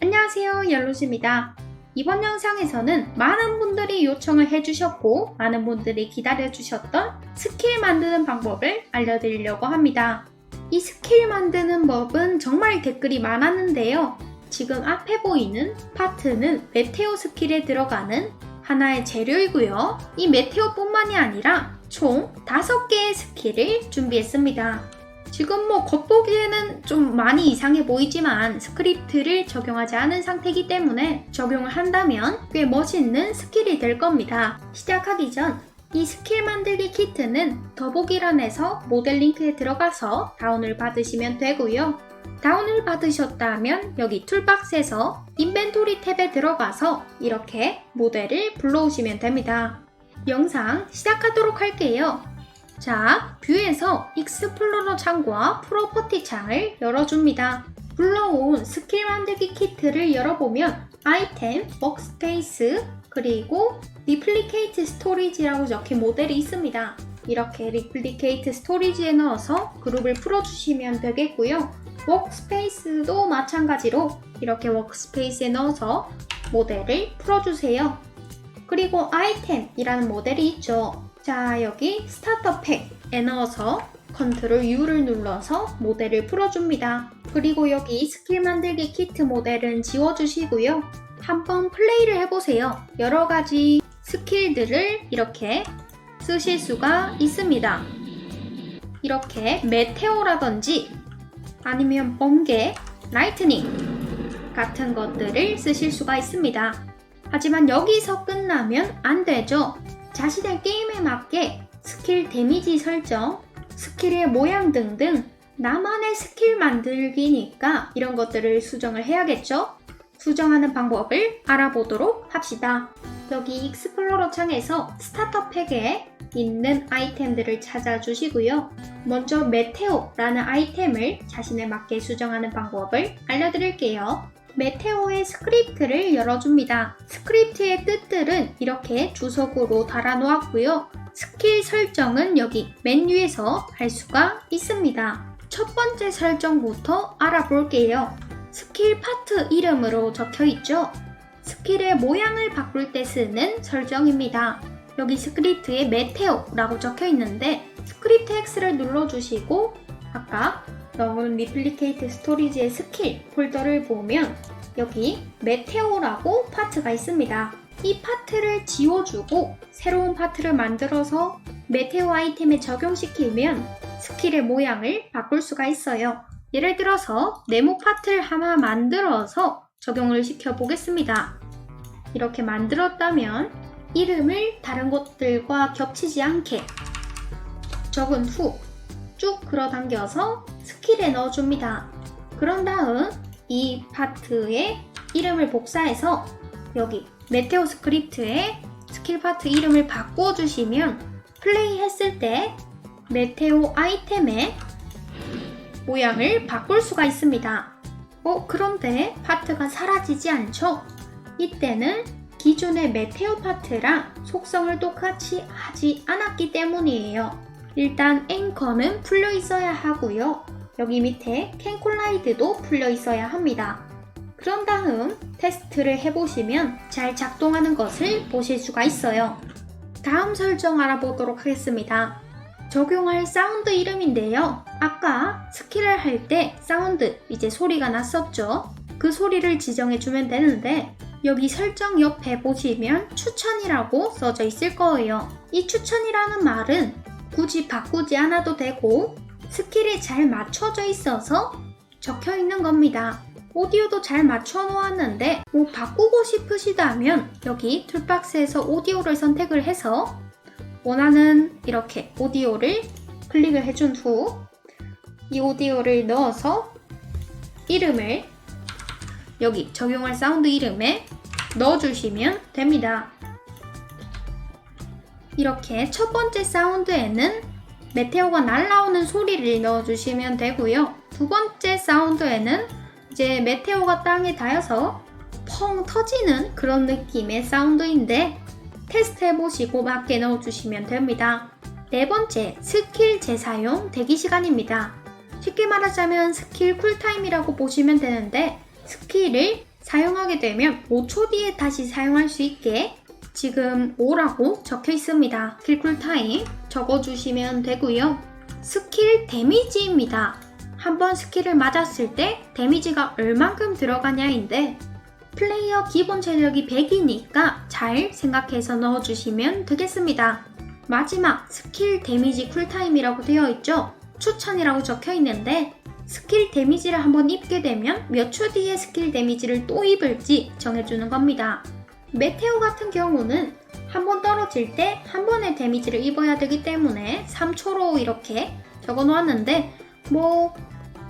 안녕하세요 옐로즈입니다. 이번 영상에서는 많은 분들이 요청을 해주셨고 많은 분들이 기다려주셨던 스킬 만드는 방법을 알려드리려고 합니다. 이 스킬 만드는 법은 정말 댓글이 많았는데요. 지금 앞에 보이는 파트는 메테오 스킬에 들어가는 하나의 재료이고요. 이 메테오뿐만이 아니라 총 5개의 스킬을 준비했습니다. 지금 뭐 겉보기에는 좀 많이 이상해 보이지만 스크립트를 적용하지 않은 상태이기 때문에 적용을 한다면 꽤 멋있는 스킬이 될 겁니다. 시작하기 전 이 스킬 만들기 키트는 더보기란에서 모델 링크에 들어가서 다운을 받으시면 되고요. 다운을 받으셨다면 여기 툴박스에서 인벤토리 탭에 들어가서 이렇게 모델을 불러오시면 됩니다. 영상 시작하도록 할게요. 자, 뷰에서 익스플로러 창과 프로퍼티 창을 열어줍니다. 불러온 스킬 만들기 키트를 열어보면 아이템, 워크스페이스, 그리고 리플리케이트 스토리지라고 적힌 모델이 있습니다. 이렇게 리플리케이트 스토리지에 넣어서 그룹을 풀어주시면 되겠고요. 워크스페이스도 마찬가지로 이렇게 워크스페이스에 넣어서 모델을 풀어주세요. 그리고 아이템이라는 모델이 있죠. 자, 여기 스타터 팩에 넣어서 컨트롤 U를 눌러서 모델을 풀어줍니다. 그리고 여기 스킬 만들기 키트 모델은 지워주시고요. 한번 플레이를 해보세요. 여러 가지 스킬들을 이렇게 쓰실 수가 있습니다. 이렇게 메테오라든지 아니면 번개, 라이트닝 같은 것들을 쓰실 수가 있습니다. 하지만 여기서 끝나면 안 되죠. 자신의 게임에 맞게 스킬 데미지 설정, 스킬의 모양 등등 나만의 스킬 만들기니까 이런 것들을 수정을 해야겠죠? 수정하는 방법을 알아보도록 합시다. 여기 익스플로러 창에서 스타터 팩에 있는 아이템들을 찾아주시고요. 먼저 메테오라는 아이템을 자신에 맞게 수정하는 방법을 알려드릴게요. 메테오의 스크립트를 열어줍니다. 스크립트의 뜻들은 이렇게 주석으로 달아놓았고요. 스킬 설정은 여기 메뉴에서 할 수가 있습니다. 첫 번째 설정부터 알아볼게요. 스킬 파트 이름으로 적혀 있죠? 스킬의 모양을 바꿀 때 쓰는 설정입니다. 여기 스크립트에 메테오라고 적혀 있는데 스크립트 X를 눌러주시고 아까 넣은 리플리케이트 스토리지의 스킬 폴더를 보면 여기 메테오라고 파트가 있습니다. 이 파트를 지워주고 새로운 파트를 만들어서 메테오 아이템에 적용시키면 스킬의 모양을 바꿀 수가 있어요. 예를 들어서 네모 파트를 하나 만들어서 적용을 시켜 보겠습니다. 이렇게 만들었다면 이름을 다른 것들과 겹치지 않게 적은 후 쭉 끌어당겨서 스킬에 넣어줍니다. 그런 다음 이 파트의 이름을 복사해서 여기 메테오 스크립트에 스킬 파트 이름을 바꿔주시면 플레이 했을 때 메테오 아이템의 모양을 바꿀 수가 있습니다. 어, 그런데 파트가 사라지지 않죠? 이때는 기존의 메테오 파트랑 속성을 똑같이 하지 않았기 때문이에요. 일단 앵커는 풀려 있어야 하고요. 여기 밑에 캔콜라이드도 풀려 있어야 합니다. 그런 다음 테스트를 해보시면 잘 작동하는 것을 보실 수가 있어요. 다음 설정 알아보도록 하겠습니다. 적용할 사운드 이름인데요. 아까 스킬을 할 때 사운드, 이제 소리가 났었죠? 그 소리를 지정해주면 되는데 여기 설정 옆에 보시면 추천이라고 써져 있을 거예요. 이 추천이라는 말은 굳이 바꾸지 않아도 되고 스킬이 잘 맞춰져 있어서 적혀 있는 겁니다. 오디오도 잘 맞춰 놓았는데 뭐 바꾸고 싶으시다면 여기 툴박스에서 오디오를 선택을 해서 원하는 이렇게 오디오를 클릭을 해준 후 이 오디오를 넣어서 이름을 여기 적용할 사운드 이름에 넣어주시면 됩니다. 이렇게 첫 번째 사운드에는 메테오가 날라오는 소리를 넣어주시면 되고요. 두 번째 사운드에는 이제 메테오가 땅에 닿아서 펑 터지는 그런 느낌의 사운드인데 테스트 해보시고 맞게 넣어주시면 됩니다. 네 번째, 스킬 재사용 대기 시간입니다. 쉽게 말하자면 스킬 쿨타임이라고 보시면 되는데 스킬을 사용하게 되면 5초 뒤에 다시 사용할 수 있게 지금 5라고 적혀 있습니다. 킬 쿨 타임 적어주시면 되고요. 스킬 데미지입니다. 한번 스킬을 맞았을 때 데미지가 얼만큼 들어가냐인데 플레이어 기본 체력이 100이니까 잘 생각해서 넣어주시면 되겠습니다. 마지막 스킬 데미지 쿨타임이라고 되어 있죠? 추천이라고 적혀 있는데 스킬 데미지를 한번 입게 되면 몇 초 뒤에 스킬 데미지를 또 입을지 정해주는 겁니다. 메테오 같은 경우는 한 번 떨어질 때 한 번의 데미지를 입어야 되기 때문에 3초로 이렇게 적어 놓았는데 뭐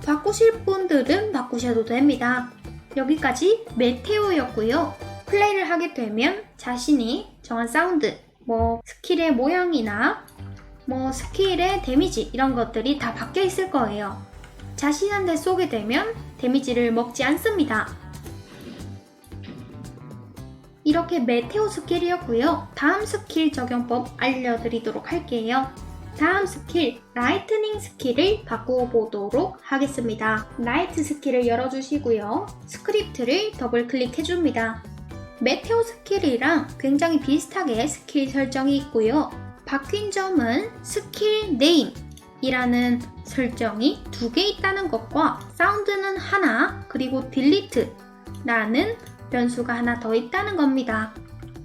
바꾸실 분들은 바꾸셔도 됩니다. 여기까지 메테오였고요. 플레이를 하게 되면 자신이 정한 사운드, 뭐 스킬의 모양이나 뭐 스킬의 데미지 이런 것들이 다 바뀌어 있을 거예요. 자신한테 쏘게 되면 데미지를 먹지 않습니다. 이렇게 메테오 스킬이었고요. 다음 스킬 적용법 알려드리도록 할게요. 다음 스킬, 라이트닝 스킬을 바꿔보도록 하겠습니다. 라이트 스킬을 열어주시고요. 스크립트를 더블 클릭해줍니다. 메테오 스킬이랑 굉장히 비슷하게 스킬 설정이 있고요. 바뀐 점은 스킬 네임 이라는 설정이 두 개 있다는 것과 사운드는 하나, 그리고 딜리트 라는 변수가 하나 더 있다는 겁니다.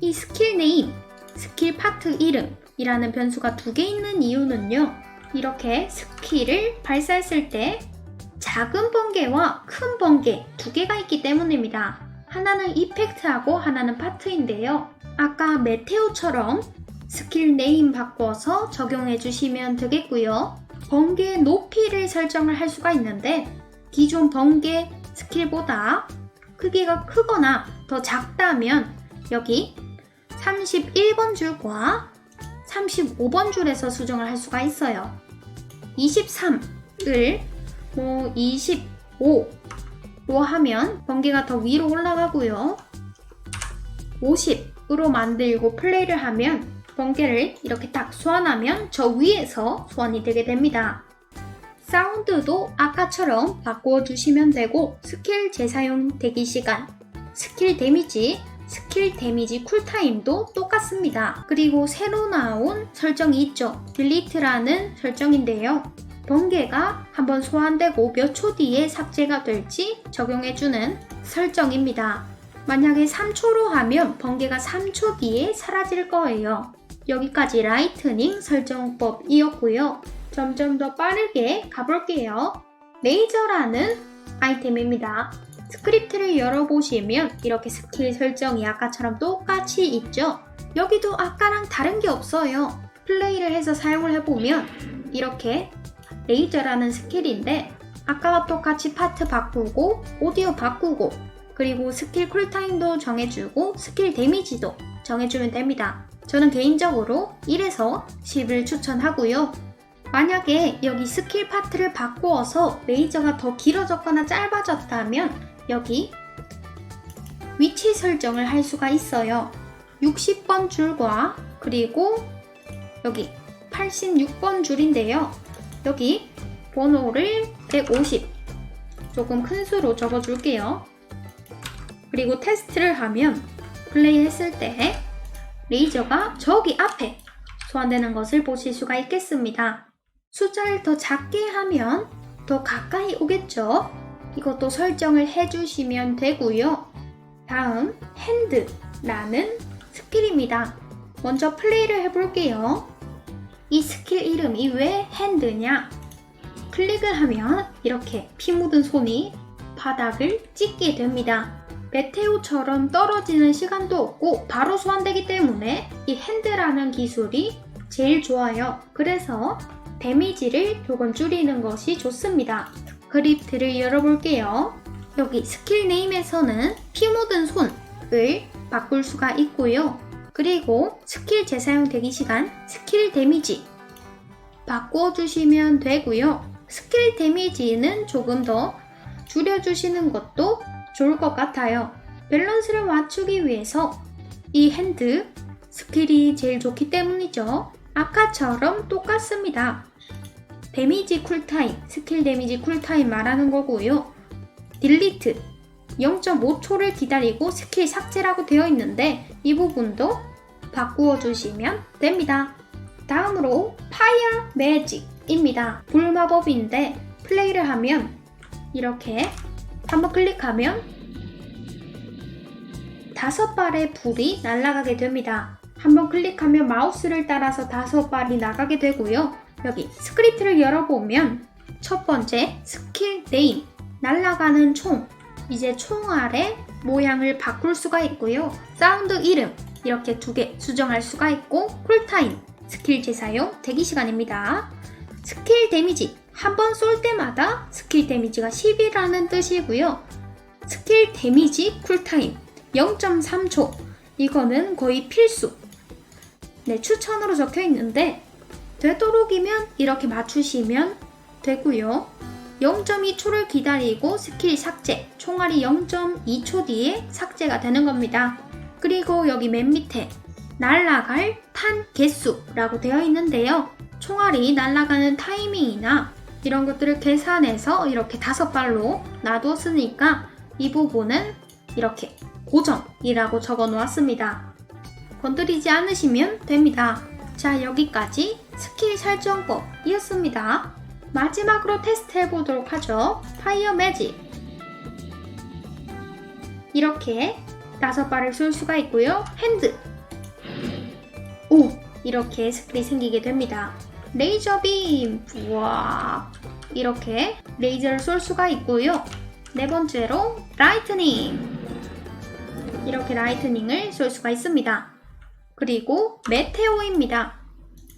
이 스킬 네임, 스킬 파트 이름이라는 변수가 두 개 있는 이유는요. 이렇게 스킬을 발사했을 때 작은 번개와 큰 번개 두 개가 있기 때문입니다. 하나는 이펙트하고 하나는 파트인데요. 아까 메테오처럼 스킬 네임 바꿔서 적용해 주시면 되겠고요. 번개 높이를 설정을 할 수가 있는데 기존 번개 스킬보다 크기가 크거나 더 작다면 여기 31번 줄과 35번 줄에서 수정을 할 수가 있어요. 23을 뭐 25로 하면 번개가 더 위로 올라가고요. 50으로 만들고 플레이를 하면 번개를 이렇게 딱 소환하면 저 위에서 소환이 되게 됩니다. 사운드도 아까처럼 바꿔주시면 되고 스킬 재사용 대기 시간, 스킬 데미지, 스킬 데미지 쿨타임도 똑같습니다. 그리고 새로 나온 설정이 있죠. 딜리트라는 설정인데요. 번개가 한번 소환되고 몇 초 뒤에 삭제가 될지 적용해주는 설정입니다. 만약에 3초로 하면 번개가 3초 뒤에 사라질 거예요. 여기까지 라이트닝 설정법이었고요. 점점 더 빠르게 가볼게요. 레이저라는 아이템입니다. 스크립트를 열어보시면 이렇게 스킬 설정이 아까처럼 똑같이 있죠? 여기도 아까랑 다른 게 없어요. 플레이를 해서 사용을 해보면 이렇게 레이저라는 스킬인데 아까와 똑같이 파트 바꾸고 오디오 바꾸고 그리고 스킬 쿨타임도 정해주고 스킬 데미지도 정해주면 됩니다. 저는 개인적으로 1에서 10을 추천하고요. 만약에 여기 스킬 파트를 바꾸어서 레이저가 더 길어졌거나 짧아졌다면 여기 위치 설정을 할 수가 있어요. 60번 줄과 그리고 여기 86번 줄인데요. 여기 번호를 150 조금 큰 수로 적어줄게요. 그리고 테스트를 하면 플레이 했을 때 레이저가 저기 앞에 소환되는 것을 보실 수가 있겠습니다. 숫자를 더 작게 하면 더 가까이 오겠죠? 이것도 설정을 해주시면 되고요. 다음 핸드라는 스킬입니다. 먼저 플레이를 해볼게요. 이 스킬 이름이 왜 핸드냐? 클릭을 하면 이렇게 피 묻은 손이 바닥을 찍게 됩니다. 메테오처럼 떨어지는 시간도 없고 바로 소환되기 때문에 이 핸드라는 기술이 제일 좋아요. 그래서 데미지를 조금 줄이는 것이 좋습니다. 그립트를 열어볼게요. 여기 스킬 네임에서는 피 묻은 손을 바꿀 수가 있고요. 그리고 스킬 재사용 대기 시간, 스킬 데미지 바꿔주시면 되고요. 스킬 데미지는 조금 더 줄여주시는 것도 좋을 것 같아요. 밸런스를 맞추기 위해서 이 핸드 스킬이 제일 좋기 때문이죠. 아까처럼 똑같습니다. 데미지 쿨타임, 스킬 데미지 쿨타임 말하는 거고요. 딜리트, 0.5초를 기다리고 스킬 삭제라고 되어 있는데 이 부분도 바꾸어 주시면 됩니다. 다음으로 파이어 매직입니다. 불마법인데 플레이를 하면 이렇게 한번 클릭하면 다섯 발의 불이 날아가게 됩니다. 한번 클릭하면 마우스를 따라서 다섯 발이 나가게 되고요. 여기 스크립트를 열어보면 첫 번째 스킬 네임 날아가는 총 이제 총알의 모양을 바꿀 수가 있고요. 사운드 이름 이렇게 두 개 수정할 수가 있고 쿨타임 스킬 재사용 대기 시간입니다. 스킬 데미지 한 번 쏠 때마다 스킬 데미지가 10이라는 뜻이고요. 스킬 데미지 쿨타임 0.3초 이거는 거의 필수 네 추천으로 적혀 있는데 되도록이면 이렇게 맞추시면 되고요. 0.2초를 기다리고 스킬 삭제, 총알이 0.2초 뒤에 삭제가 되는 겁니다. 그리고 여기 맨 밑에 날아갈 탄 개수라고 되어 있는데요. 총알이 날아가는 타이밍이나 이런 것들을 계산해서 이렇게 다섯 발로 놔뒀으니까 이 부분은 이렇게 고정이라고 적어 놓았습니다. 건드리지 않으시면 됩니다. 자, 여기까지 스킬 설정법이었습니다. 마지막으로 테스트 해 보도록 하죠. 파이어 매직. 이렇게 다섯 발을 쏠 수가 있고요. 핸드. 오! 이렇게 스킬이 생기게 됩니다. 레이저 빔. 우와. 이렇게 레이저를 쏠 수가 있고요. 네 번째로 라이트닝. 이렇게 라이트닝을 쏠 수가 있습니다. 그리고 메테오입니다.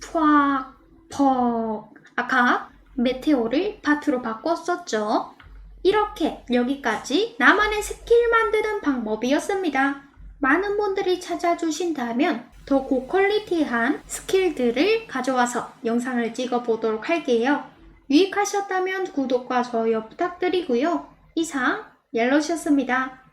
푸악, 퍽. 아까 메테오를 바트로 바꿨었죠. 이렇게 여기까지 나만의 스킬 만드는 방법이었습니다. 많은 분들이 찾아주신다면 더 고퀄리티한 스킬들을 가져와서 영상을 찍어 보도록 할게요. 유익하셨다면 구독과 좋아요 부탁드리고요. 이상 옐로시였습니다.